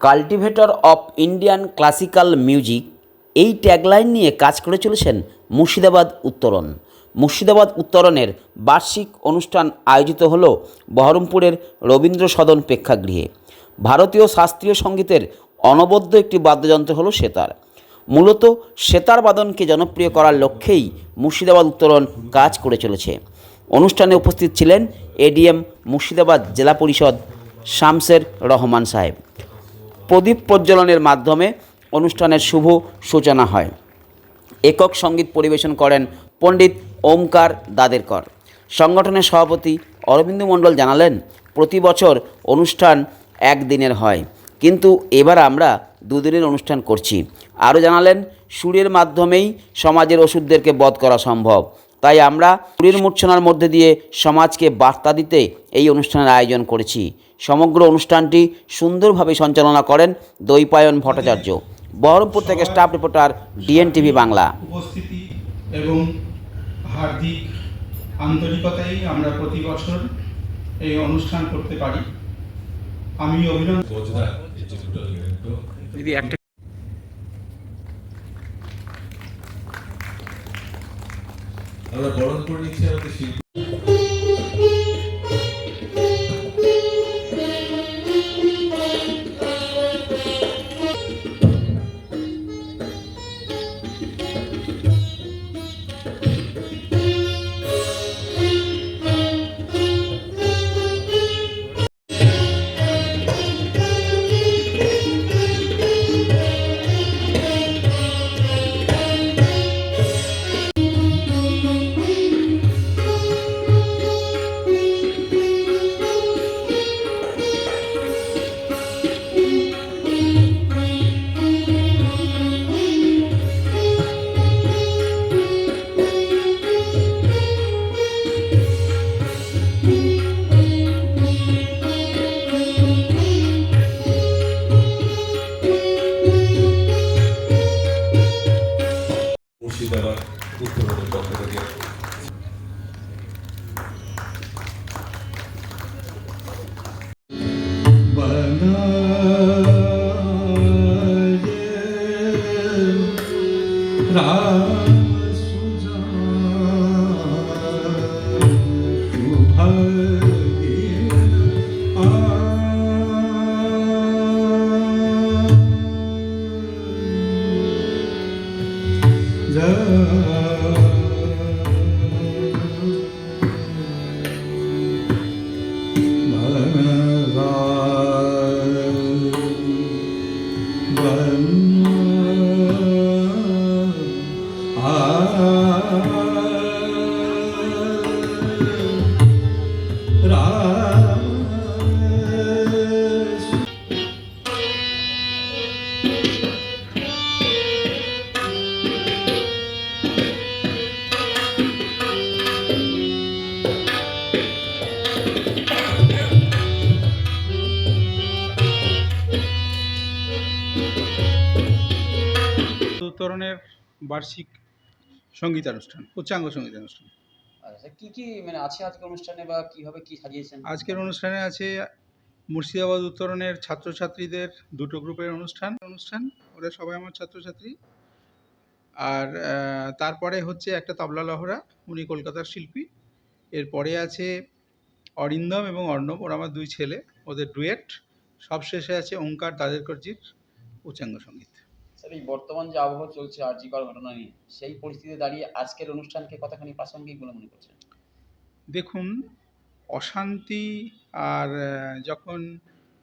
Cultivator of Indian classical music এই tagline নিয়ে কাজ করে চলেছেন মুর্শিদাবাদ উত্তরণ মুর্শিদাবাদ উত্তরণের বার্ষিক অনুষ্ঠান আয়োজিত হল বহরমপুরের রবীন্দ্র সদন প্রেক্ষাগৃহে। ভারতীয় শাস্ত্রীয় সঙ্গীতের অনবদ্য একটি বাদ্যযন্ত্র হলো সেতার। মূলত সেতার বাদনকে জনপ্রিয় করার লক্ষ্যেই মুর্শিদাবাদ উত্তরণ কাজ করে চলেছে। অনুষ্ঠানে উপস্থিত ছিলেন এডিএম মুর্শিদাবাদ জেলা পরিষদ শামসের রহমান সাহেব। প্রদীপ প্রজ্বলনের মাধ্যমে অনুষ্ঠানের শুভ সূচনা হয়। একক সংগীত পরিবেশন করেন পণ্ডিত ওমকার দাদেরকর। সংগঠনের সভাপতি অরবিন্দ মণ্ডল জানালেন, প্রতি বছর অনুষ্ঠান একদিনের হয়, কিন্তু এবার আমরা দুদিনের অনুষ্ঠান করছি। আরও জানালেন, সুরের মাধ্যমেই সমাজের ওষুধদেরকে বধ করা সম্ভব। তাই আমরা সুরের মূর্ছনার মধ্যে দিয়ে সমাজকে বার্তা দিতে এই অনুষ্ঠানের আয়োজন করেছি। সমগ্র অনুষ্ঠানটি সুন্দরভাবে সঞ্চালনা করেন দৈপায়ন ভট্টাচার্য। বহরমপুর থেকে স্টাফ রিপোর্টার ডিএনটিভি বাংলা। উপস্থিতি এবং হার্দিক আন্তরিকতাই আমরা প্রতি বছর এই অনুষ্ঠান করতে পারি। আমি অভিনন্দন দিদি একটা আমরা বরণ করে নিচ্ছি আমাদের শিল্পী। heart উত্তরণের বার্ষিক সঙ্গীতানুষ্ঠান উচ্চাঙ্গ সঙ্গীতানুষ্ঠান। আচ্ছা কি কি মানে আছে আজকে অনুষ্ঠানে বা কীভাবে কি সাজিয়েছেন? আজকের অনুষ্ঠানে আছে মুর্শিদাবাদ উত্তরণের ছাত্রছাত্রীদের দুটো গ্রুপের অনুষ্ঠান। অনুষ্ঠান ওরা সবাই আমার ছাত্রছাত্রী। আর তারপরে হচ্ছে একটা তবলা লহরা উনি কলকাতার শিল্পী। এরপরে আছে অরিন্দম এবং অর্ণব ওরা আমার দুই ছেলে ওদের ডুয়েট। সবশেষে আছে ওঙ্কার দাদেরকরজির উচ্চাঙ্গ সংগীত। স্যার, এই বর্তমান যে আবহাওয়া চলছে আর আর্যিকর ঘটনা নিয়ে, সেই পরিস্থিতিতে দাঁড়িয়ে আজকের অনুষ্ঠানকে কতখানি প্রাসঙ্গিক বলে মনে করছেন? দেখুন, অশান্তি আর যখন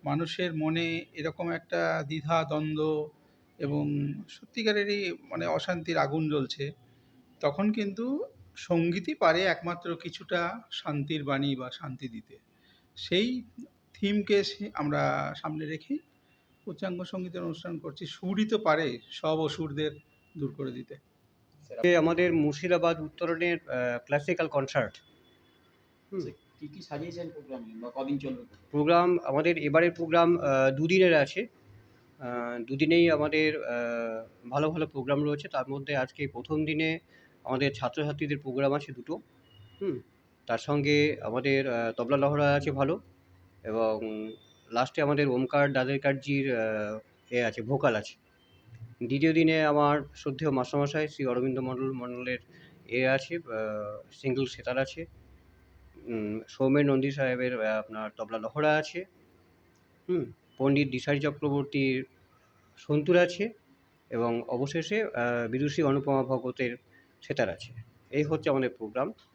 মানুষের মনে এরকম একটা দ্বিধা, দ্বন্দ্ব এবং সত্যিকারেরই মানে অশান্তির আগুন জ্বলছে, তখন কিন্তু সঙ্গীতই পারে একমাত্র কিছুটা শান্তির বাণী বা শান্তি দিতে। সেই থিমকে আমরা সামনে রেখেই উচ্চাঙ্গ সঙ্গীতের অনুষ্ঠান করছি। সুরই তো পারে সব অসুরদের দূর করে দিতে। আমাদের মুর্শিদাবাদ উত্তরণের ক্লাসিক্যাল কনসার্ট কি কি সাজিয়েছেন প্রোগ্রামে বা কদিন চলবে? প্রোগ্রাম আমাদের এবারের প্রোগ্রাম দুদিনের আছে। দুদিনেই আমাদের ভালো ভালো প্রোগ্রাম রয়েছে। তার মধ্যে আজকে প্রথম দিনে আমাদের ছাত্রছাত্রীদের প্রোগ্রাম আছে দুটো। হুম। তার সঙ্গে আমাদের তবলা লহরা আছে ভালো। এবং লাস্টে আমাদের ওমকার দাদেরকারজির এ আছে, ভোকাল আছে। দ্বিতীয় দিনে আমার শ্রদ্ধেয় মাস্টারমশাই শ্রী অরবিন্দ মণ্ডল মণ্ডলের এ আছে সিঙ্গল সেতার আছে। সৌমেন নন্দী সাহেবের আপনার তবলা লহরা আছে। হুম, পণ্ডিত দিশারি চক্রবর্তীর সন্তুর আছে এবং অবশেষে বিদুষী অনুপমা ভগতের সেতার আছে। এই হচ্ছে আমাদের প্রোগ্রাম।